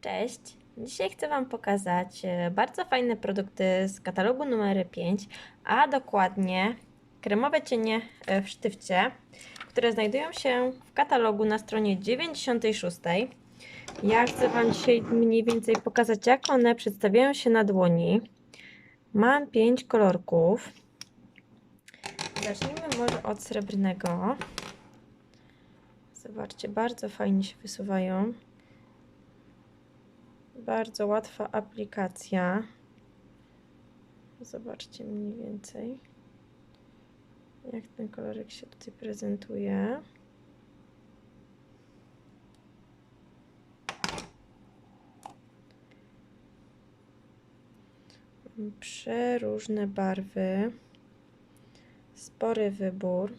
Cześć! Dzisiaj chcę Wam pokazać e, bardzo fajne produkty z katalogu numer 5, a dokładnie kremowe cienie e, w sztywcie, które znajdują się w katalogu na stronie 96. Ja chcę Wam dzisiaj mniej więcej pokazać, jak one przedstawiają się na dłoni. Mam 5 kolorków. Zacznijmy może od srebrnego. Zobaczcie, bardzo fajnie się wysuwają. Bardzo łatwa aplikacja. Zobaczcie mniej więcej, jak ten kolorek się tutaj prezentuje. Przeróżne barwy, spory wybór.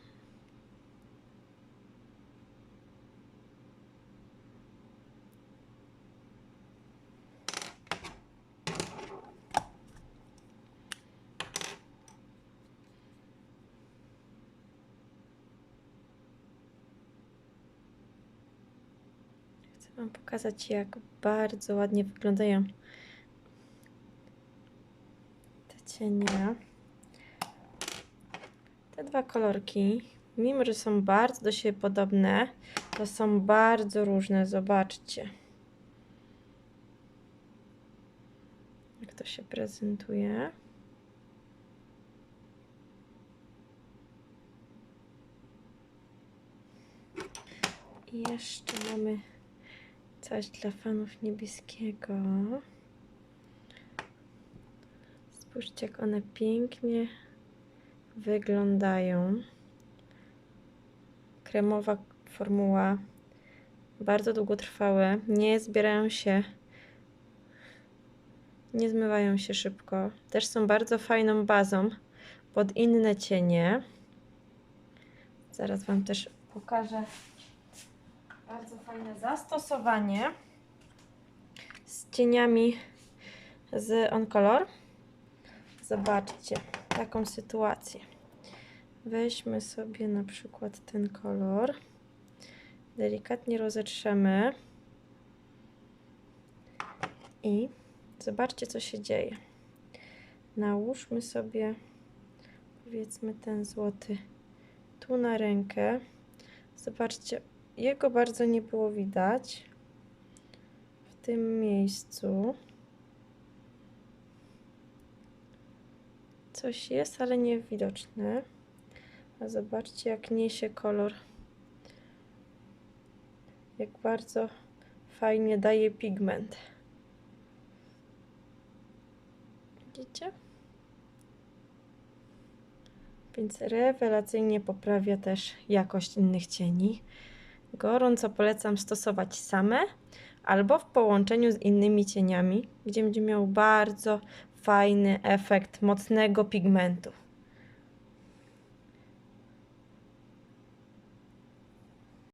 Chcę Wam pokazać, jak bardzo ładnie wyglądają te cienie. Te dwa kolorki, mimo że są bardzo do siebie podobne, to są bardzo różne. Zobaczcie. Jak to się prezentuje. I jeszcze mamy coś dla fanów niebieskiego. Spójrzcie, jak one pięknie wyglądają. Kremowa formuła, bardzo długotrwałe, nie zbierają się, nie zmywają się szybko. Też są bardzo fajną bazą pod inne cienie. Zaraz Wam też pokażę bardzo fajne zastosowanie z cieniami z Oncolor. Zobaczcie taką sytuację. Weźmy sobie na przykład ten kolor. Delikatnie rozetrzemy. I zobaczcie, co się dzieje. Nałóżmy sobie, powiedzmy, ten złoty tu na rękę. Zobaczcie, jego bardzo nie było widać w tym miejscu. Coś jest, ale niewidoczne. A zobaczcie, jak niesie kolor. Jak bardzo fajnie daje pigment. Widzicie? Więc rewelacyjnie poprawia też jakość innych cieni. Gorąco polecam stosować same albo w połączeniu z innymi cieniami, gdzie będzie miał bardzo fajny efekt mocnego pigmentu.